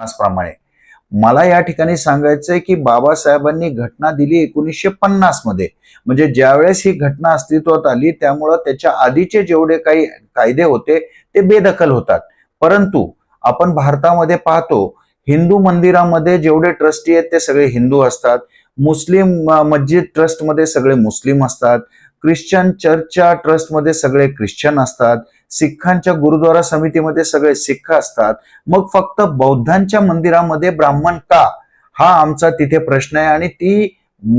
प्रमाणे. मला या ठिकाणी सांगायचंय की बाबासाहेबांनी घटना दिली एकोणीसशे पन्नासमध्ये. म्हणजे ज्यावेळेस ही घटना अस्तित्वात आली त्यामुळं त्याच्या आधीचे जेवढे काही कायदे होते ते बेदखल होतात. परंतु आपण भारतामध्ये पाहतो हिंदू मंदिरामध्ये जेवढे ट्रस्टी आहेत ते सगळे हिंदू असतात. मुस्लिम मस्जिद ट्रस्टमध्ये सगळे मुस्लिम असतात. ख्रिश्चन चर्चच्या ट्रस्टमध्ये सगळे ख्रिश्चन असतात. सिखांच्या गुरुद्वारा समितीमध्ये सगळे सिख असतात. मग फक्त बौद्धांच्या मंदिरामध्ये ब्राह्मण का? हा आमचा तिथे प्रश्न आहे आणि ती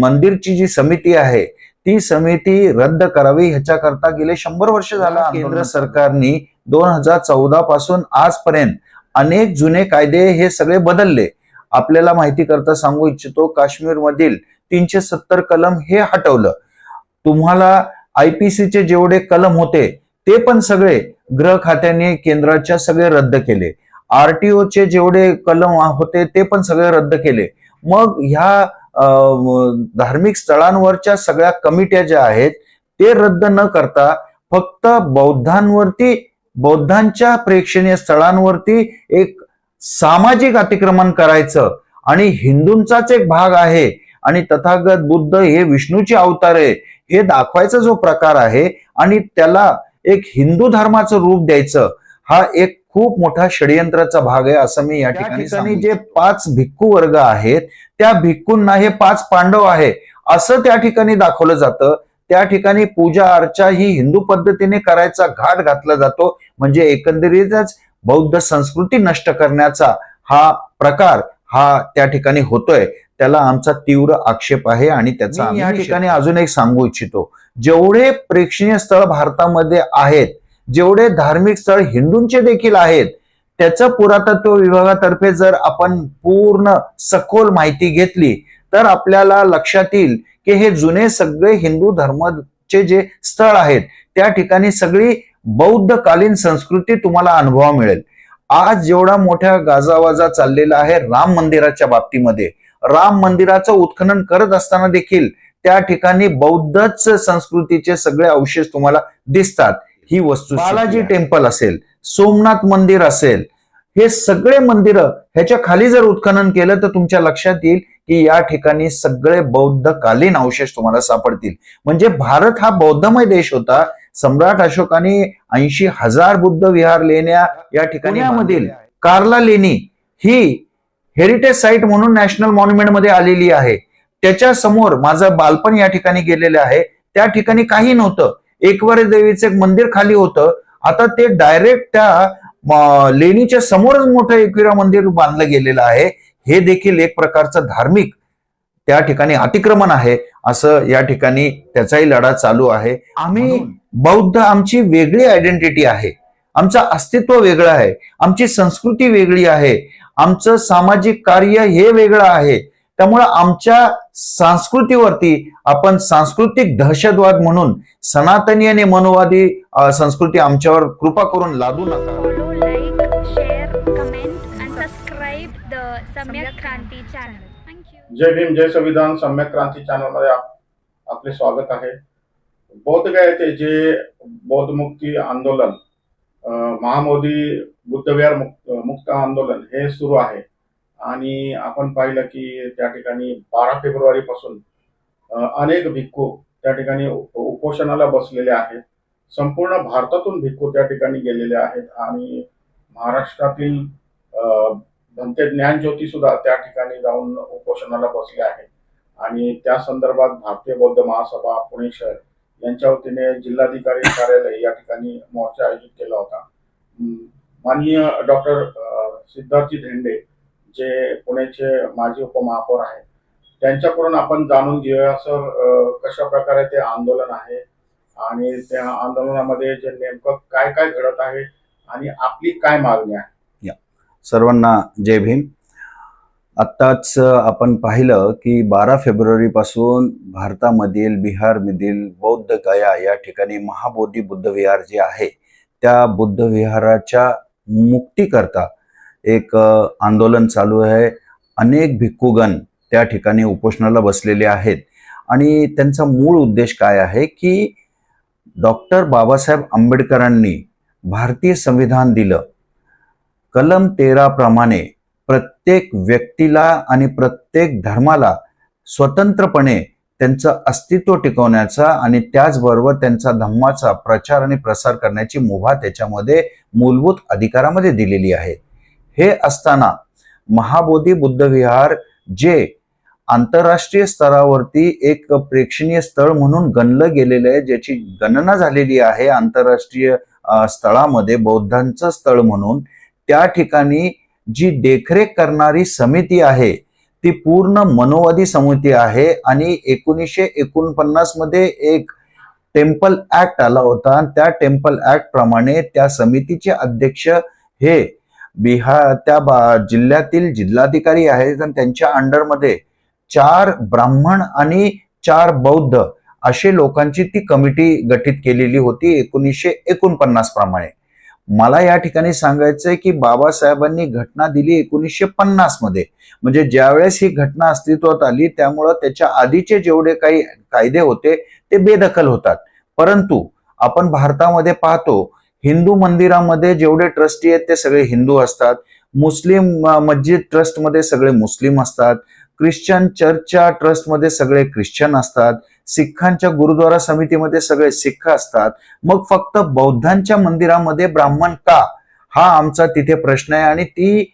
मंदिरची जी समिती आहे ती समिती रद्द करावी ह्याच्याकरता गेले शंभर वर्ष झाला केंद्र सरकारने दोन हजार चौदा पासून आजपर्यंत अनेक जुने कायदे हे सगळे बदलले. आपल्याला माहिती करता सांगू इच्छितो काश्मीर मधील तीनशे सत्तर कलम हे हटवलं. तुम्हाला आयपीसीचे जेवढे कलम होते ते पण सगळे गृह खात्याने केंद्राच्या सगळे रद्द केले. आरटीओचे जेवढे कलम होते ते पण सगळे रद्द केले. मग ह्या धार्मिक स्थळांवरच्या सगळ्या कमिट्या ज्या आहेत ते रद्द न करता फक्त बौद्धांवरती बौद्धांच्या प्रेक्षणीय स्थळांवरती एक सामाजिक अतिक्रमण करायचं. आणि हिंदूंचाच एक भाग आहे. आणि तथागत बुद्ध हे विष्णूचे अवतार आहे. हे दाखवायचा जो प्रकार आहे आणि त्याला एक हिंदू धर्माचं रूप द्यायचं हा एक खूप मोठा षडयंत्राचा भाग आहे असं मी या ठिकाणी जे पाच भिक्खू वर्ग आहेत त्या भिक्खूंना हे पाच पांडव आहे असं त्या ठिकाणी दाखवलं जातं. त्या ठिकाणी पूजा अर्चा ही हिंदू पद्धतीने करायचा घाट घातला जातो. म्हणजे एकंदरीतच बौद्ध संस्कृती नष्ट करण्याचा हा प्रकार हा त्या ठिकाणी होतोय. त्याला आमचा तीव्र आक्षेप आहे आणि त्याचा या ठिकाणी अजून एक सांगू इच्छितो. जेवढे प्रेक्षणीय स्थळ भारतामध्ये आहेत जेवढे धार्मिक स्थळ हिंदूंचे देखील आहेत त्याचं पुरातत्व विभागातर्फे जर आपण पूर्ण सखोल माहिती घेतली तर आपल्याला लक्षात येईल की हे जुने सगळे हिंदू धर्माचे जे स्थळ आहेत त्या ठिकाणी सगळी बौद्धकालीन संस्कृती तुम्हाला अनुभवा मिळेल. आज जेवढा मोठ्या गाजावाजा चाललेला आहे राम मंदिराच्या बाबतीमध्ये राम मंदिराचं उत्खनन करत असताना देखील त्या ठिकाणी बौद्धच संस्कृतीचे सगळे अवशेष तुम्हाला दिसतात. ही वस्तू बालाजी टेम्पल असेल सोमनाथ मंदिर असेल हे सगळे मंदिरं ह्याच्या खाली जर उत्खनन केलं तर तुमच्या लक्षात येईल की या ठिकाणी सगळे बौद्धकालीन अवशेष तुम्हाला सापडतील. म्हणजे भारत हा बौद्धमय देश होता. सम्राट अशोकाने ऐंशी हजार बुद्ध विहार लेण्या या ठिकाणी कार्ला लेणी ही हेरिटेज साईट म्हणून नॅशनल मॉन्युमेंटमध्ये आलेली आहे. त्याच्यासमोर माझं बालपण या ठिकाणी गेलेलं आहे. त्या ठिकाणी काही नव्हतं. एकवरे देवीचं एक मंदिर खाली होतं. आता ते डायरेक्ट त्या लेणीच्या समोरच मोठं एकविरा मंदिर बांधलं गेलेलं आहे. हे देखील एक प्रकारचं धार्मिक त्या ठिकाणी अतिक्रमण आहे. असं या ठिकाणी त्याचाही लढा चालू आहे. आम्ही बौद्ध आमची वेगळी आयडेंटिटी आहे. आमचं अस्तित्व वेगळं आहे. आमची संस्कृती वेगळी आहे. आमचं सामाजिक कार्य हे वेगळं आहे. त्यामुळं आमच्या संस्कृतीवरती आपण सांस्कृतिक दहशतवाद म्हणून सनातनी आणि मनोवादी संस्कृती आमच्यावर कृपा करून लादू नका. जय भीम जय संविधान सम्यक क्रांती चॅनलमध्ये आप- आपले स्वागत आहे. बौद्धगया येथे जे बौद्धमुक्ती आंदोलन अं, महामोदी बुद्धविहार मुक्त मुक्त आंदोलन हे सुरू आहे. आणि आपण पाहिलं की त्या ठिकाणी बारा फेब्रुवारी पासून अनेक भिक्खू त्या ठिकाणी उपोषणाला बसलेले आहेत. संपूर्ण भारतातून भिक्खू त्या ठिकाणी गेलेले आहेत आणि महाराष्ट्रातील भंते ज्ञानज्योती सुद्धा त्या ठिकाणी जाऊन उपोषणाला बसले आहेत. आणि त्या संदर्भात भारतीय बौद्ध महासभा पुणे शहर यांच्या वतीने जिल्हाधिकारी कार्यालय या ठिकाणी मोर्चा आयोजित केला होता. माननीय डॉक्टर सिद्धार्थजी धेंडे जे पुण्याचे माजी उपमहापौर आहेत त्यांच्याकडून आपण जाणून घेऊया सर कशा प्रकारे ते आंदोलन आहे आणि त्या आंदोलनामध्ये जे नेमकं काय काय घडत आहे आणि आपली काय मागणी आहे? सर्वांना जय भीम. आत्ताच आपण पाहिलं की बारा फेब्रुवारी पासून भारतामधील बिहारमधील बौद्ध गया या ठिकाणी महाबोधी बुद्ध विहार जे आहे त्या बुद्ध विहाराच्या मुक्तीकरता एक आंदोलन चालू आहे. अनेक भिक्खूगण त्या ठिकाणी उपोषणाला बसलेले आहेत. आणि त्यांचा मूळ उद्देश काय आहे की डॉक्टर बाबासाहेब आंबेडकरांनी भारतीय संविधान दिलं. कलम तेराप्रमाणे प्रत्येक व्यक्तीला आणि प्रत्येक धर्माला स्वतंत्रपणे त्यांचं अस्तित्व टिकवण्याचा आणि त्याचबरोबर त्यांचा धम्माचा प्रचार आणि प्रसार करण्याची मुभा त्याच्यामध्ये मूलभूत अधिकारामध्ये दिलेली आहे. हे असताना महाबोधी बुद्धविहार जे आंतरराष्ट्रीय स्तरावरती एक प्रेक्षणीय स्थळ म्हणून गणलं गेलेलं आहे ज्याची गणना झालेली आहे आंतरराष्ट्रीय स्थळामध्ये बौद्धांचं स्थळ म्हणून त्या ठिकाणी जी देखरेख करणारी समिती आहे ती पूर्ण मनोवादी समिती आहे आणि एकोणीसशे एकोणपन्नासमध्ये एक टेम्पल ऍक्ट आला होता आणि त्या टेम्पल ऍक्ट प्रमाणे त्या समितीचे अध्यक्ष हे बिहार त्या बा- जिल्ह्यातील जिल्हाधिकारी आहेत आणि त्यांच्या अंडरमध्ये चार ब्राह्मण आणि चार बौद्ध असे लोकांची ती कमिटी गठीत केलेली होती एकोणीसशे एकोणपन्नास प्रमाणे. मला या ठिकाणी सांगायचंय की बाबासाहेबांनी घटना दिली एकोणीसशे पन्नासमध्ये. म्हणजे ज्यावेळेस ही घटना अस्तित्वात आली त्यामुळं त्याच्या आधीचे जेवढे काही कायदे होते ते बेदखल होतात. परंतु आपण भारतामध्ये पाहतो हिंदू मंदिरामध्ये जेवढे ट्रस्टी आहेत ते सगळे हिंदू असतात. मुस्लिम मस्जिद ट्रस्टमध्ये सगळे मुस्लिम असतात. ख्रिश्चन चर्चच्या ट्रस्टमध्ये सगळे ख्रिश्चन असतात. सिखांच्या गुरुद्वारा समितीमध्ये सगळे सिख असतात. मग फक्त बौद्धांच्या मंदिरामध्ये ब्राह्मण का? हा आमचा तिथे प्रश्न आहे आणि ती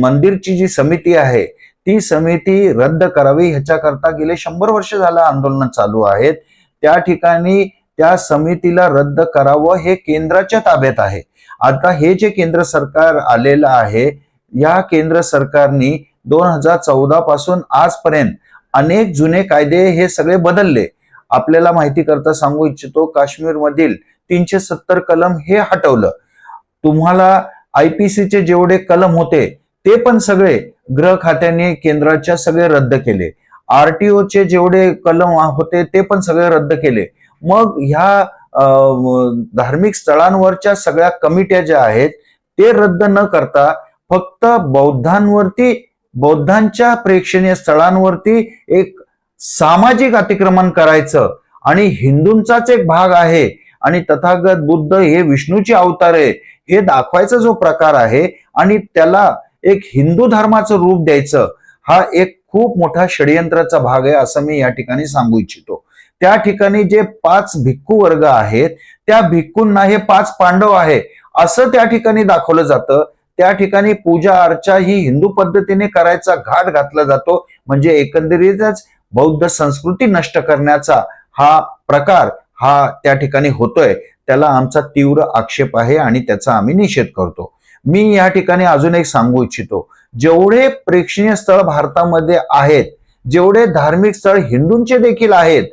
मंदिरची जी समिती आहे ती समिती रद्द करावी ह्याच्याकरता गेले शंभर वर्ष झालं आंदोलन चालू आहेत. त्या ठिकाणी त्या समितीला रद्द करावं हे केंद्राच्या ताब्यात आहे. आता हे जे केंद्र सरकार आलेलं आहे या केंद्र सरकारनी दोन हजार चौदा पासून आजपर्यंत अनेक जुने कायदे हे सगळे बदलले. आपल्याला माहिती करता सांगू इच्छितो काश्मीर मधील तीनशे सत्तर कलम हे हटवलं. तुम्हाला आयपीसीचे जेवढे कलम होते ते पण सगळे गृह खात्याने केंद्राच्या सगळे रद्द केले. आरटीओचे जेवढे कलम होते ते पण सगळे रद्द केले. मग ह्या धार्मिक स्थळांवरच्या सगळ्या कमिट्या ज्या आहेत ते रद्द न करता फक्त बौद्धांवरती बौद्धांच्या प्रेक्षणीय स्थळांवरती एक सामाजिक अतिक्रमण करायचं. आणि हिंदूंचाच एक भाग आहे. आणि तथागत बुद्ध हे विष्णूचे अवतार आहे. हे दाखवायचा जो प्रकार आहे आणि त्याला एक हिंदू धर्माचं रूप द्यायचं हा एक खूप मोठा षडयंत्राचा भाग आहे असं मी या ठिकाणी सांगू इच्छितो. त्या ठिकाणी जे पाच भिक्खू वर्ग आहेत त्या भिक्खूंना हे पाच पांडव आहे असं त्या ठिकाणी दाखवलं जातं. त्या ठिकाणी पूजा अर्चा ही हिंदू पद्धतीने करायचा घाट घातला जातो. म्हणजे एकंदरीतच बौद्ध संस्कृती नष्ट करण्याचा हा प्रकार हा त्या ठिकाणी होतोय. त्याला आमचा तीव्र आक्षेप आहे आणि त्याचा आम्ही निषेध करतो. मी या ठिकाणी अजून एक सांगू इच्छितो. जेवढे प्रेक्षणीय स्थळ भारतामध्ये आहेत जेवढे धार्मिक स्थळ हिंदूंचे देखील आहेत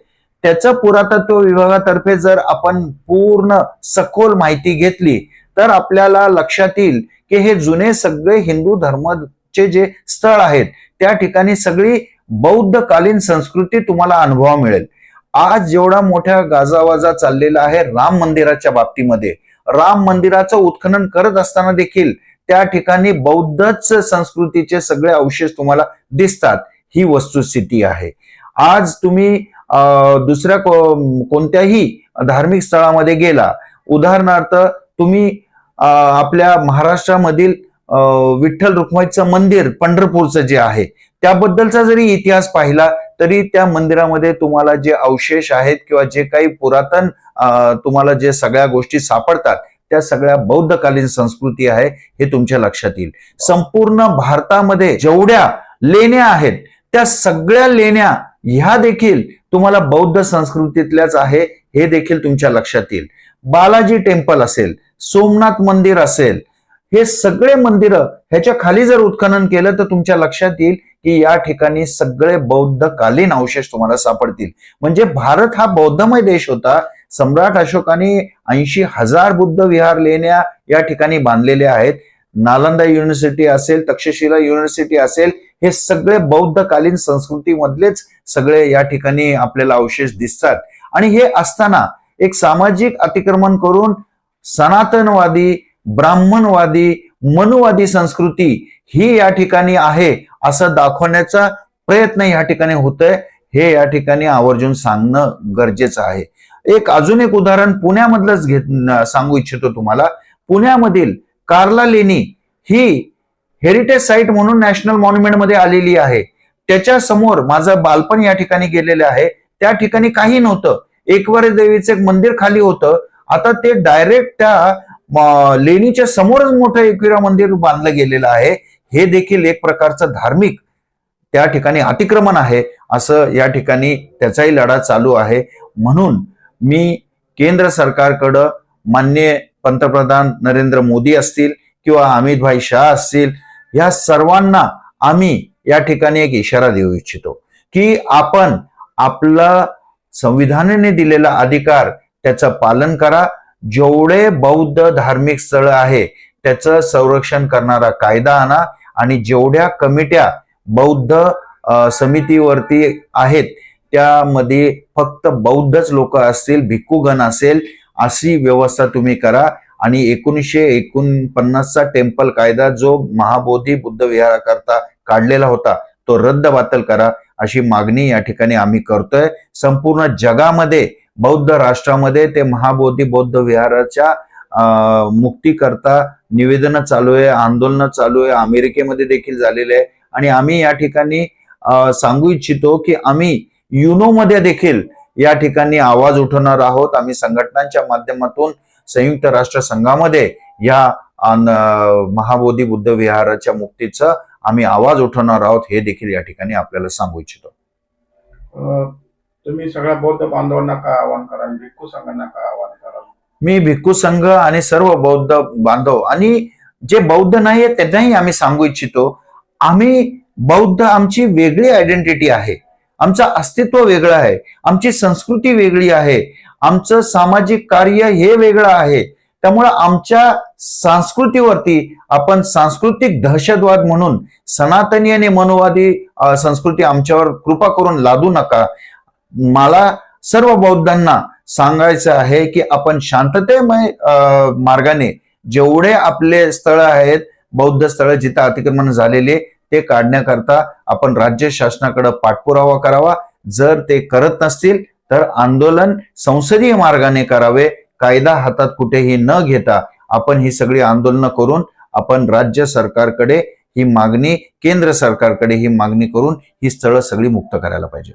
त्याचं पुरातत्व विभागातर्फे जर आपण पूर्ण सखोल माहिती घेतली तर आपल्याला लक्षात येईल की हे जुने सगळे हिंदू धर्माचे जे स्थळ आहेत त्या ठिकाणी सगळी बौद्धकालीन संस्कृती तुम्हाला अनुभवा मिळेल. आज जेवढा मोठ्या गाजावाजा चाललेला आहे राम मंदिराच्या बाबतीमध्ये राम मंदिराचं उत्खनन करत असताना देखील त्या ठिकाणी बौद्धच संस्कृतीचे सगळे अवशेष तुम्हाला दिसतात. ही वस्तुस्थिती आहे. आज तुम्ही दुसऱ्या कोणत्याही धार्मिक स्थळामध्ये गेला उदाहरणार्थ तुम्ही आपल्या महाराष्ट्रामधील विठ्ठल रुक्माईचं मंदिर पंढरपूरचं जे आहे त्याबद्दलचा जरी इतिहास पाहिला तरी त्या मंदिरामध्ये तुम्हाला जे अवशेष आहेत किंवा जे काही पुरातन तुम्हाला जे सगळ्या गोष्टी सापडतात त्या सगळ्या बौद्धकालीन संस्कृती आहे हे तुमच्या लक्षात येईल. संपूर्ण भारतामध्ये जेवढ्या लेण्या आहेत त्या सगळ्या लेण्या ह्या देखील तुम्हाला बौद्ध संस्कृतीतल्याच आहे हे देखील तुमच्या लक्षात येईल. बालाजी टेम्पल असेल सोमनाथ मंदिर असेल हे सगळे मंदिरं ह्याच्या खाली जर उत्खनन केलं तर तुमच्या लक्षात येईल की या ठिकाणी सगळे बौद्धकालीन अवशेष तुम्हाला सापडतील. म्हणजे भारत हा बौद्धमय देश होता. सम्राट अशोकाने ऐंशी हजार बुद्ध विहार लेण्या या ठिकाणी बांधलेल्या आहेत. नालंदा युनिव्हर्सिटी असेल तक्षशिला युनिव्हर्सिटी असेल हे सगळे बौद्धकालीन संस्कृतीमधलेच सगळे या ठिकाणी आपल्याला अवशेष दिसतात. आणि हे असताना एक सामाजिक अतिक्रमण करून सनातनवादी ब्राह्मणवादी मनुवादी संस्कृती ही या ठिकाणी आहे असं दाखवण्याचा प्रयत्न या ठिकाणी होतोय. हे या ठिकाणी आवर्जून सांगणं गरजेचं आहे. एक अजून एक उदाहरण पुण्यामधलंच घेत सांगू इच्छितो तुम्हाला. पुण्यामधील कार्ला लेणी ही हेरिटेज साईट म्हणून नॅशनल मॉन्युमेंटमध्ये आलेली आहे. त्याच्यासमोर माझं बालपण या ठिकाणी गेलेलं आहे. त्या ठिकाणी काही नव्हतं. एकवारे देवीचं एक मंदिर खाली होतं. आता ते डायरेक्ट त्या लेणीच्या समोरच मोठं एकविरा मंदिर बांधलं गेलेलं आहे. हे देखील एक प्रकारचं धार्मिक त्या ठिकाणी अतिक्रमण आहे. असं या ठिकाणी त्याचाही लढा चालू आहे. म्हणून मी केंद्र सरकारकडं मान्य पंतप्रधान नरेंद्र मोदी असतील किंवा अमित भाई शाह असतील या सर्वांना आम्ही या ठिकाणी एक इशारा देऊ इच्छितो की आपण आपला संविधानाने दिलेला अधिकार त्याचं पालन करा. जेवढे बौद्ध धार्मिक स्थळ आहे त्याचं संरक्षण करणारा कायदा आणा आणि जेवढ्या कमिट्या बौद्ध समितीवरती आहेत त्यामध्ये फक्त बौद्धच लोक असतील भिक्खूगण असेल अशी व्यवस्था तुम्ही करा. आणि एकोणीसशे एकोणपन्नासचा टेम्पल कायदा जो महाबोधी बुद्ध विहाराकरता काढलेला होता तो रद्द बातल करा अशी मागणी या ठिकाणी आम्ही करतोय. संपूर्ण जगामध्ये बौद्ध राष्ट्रामध्ये ते महाबोधी बौद्ध विहाराच्या अं, मुक्तीकरता निवेदनं चालू आहे आंदोलनं चालू आहे अमेरिकेमध्ये देखील झालेले आहे. आणि आम्ही या ठिकाणी सांगू इच्छितो की आम्ही युनोमध्ये देखील या ठिकाणी आवाज उठवणार आहोत. आम्ही संघटनांच्या माध्यमातून संयुक्त राष्ट्र संघामध्ये या महाबोधी बुद्ध विहाराच्या मुक्तीचं आम्ही आवाज उठवणार आहोत हे देखील या ठिकाणी आपल्याला सांगू इच्छितो. तुम्ही सगळ्या बौद्ध बांधवांना काय आवाहन कराल? भिक्खू संघांना काय आवाहन कराल? मी भिक्खू संघ आणि सर्व बौद्ध बांधव आणि जे बौद्ध नाही आहेत त्यांनाही आम्ही सांगू इच्छितो आम्ही बौद्ध आमची वेगळी आयडेंटिटी आहे. आमचं अस्तित्व वेगळं आहे. आमची संस्कृती वेगळी आहे. आमचं सामाजिक कार्य हे वेगळं आहे. त्यामुळं आमच्या संस्कृतीवरती आपण सांस्कृतिक दहशतवाद म्हणून सनातनी आणि मनोवादी संस्कृती आमच्यावर कृपा करून लादू नका. मला सर्व बौद्धांना सांगायचं आहे की आपण शांततेमय मार्गाने जेवढे आपले स्थळ आहेत बौद्ध स्थळ जिथं अतिक्रमण झालेले ते काढण्याकरता आपण राज्य शासनाकडे पाठपुरावा करावा. जर ते करत नसतील तर आंदोलन संसदीय मार्गाने करावे. कायदा हातात कुठेही न घेता आपण ही सगळी आंदोलनं करून आपण राज्य सरकारकडे ही मागणी केंद्र सरकारकडे ही मागणी करून ही स्थळं सगळी मुक्त करायला पाहिजे.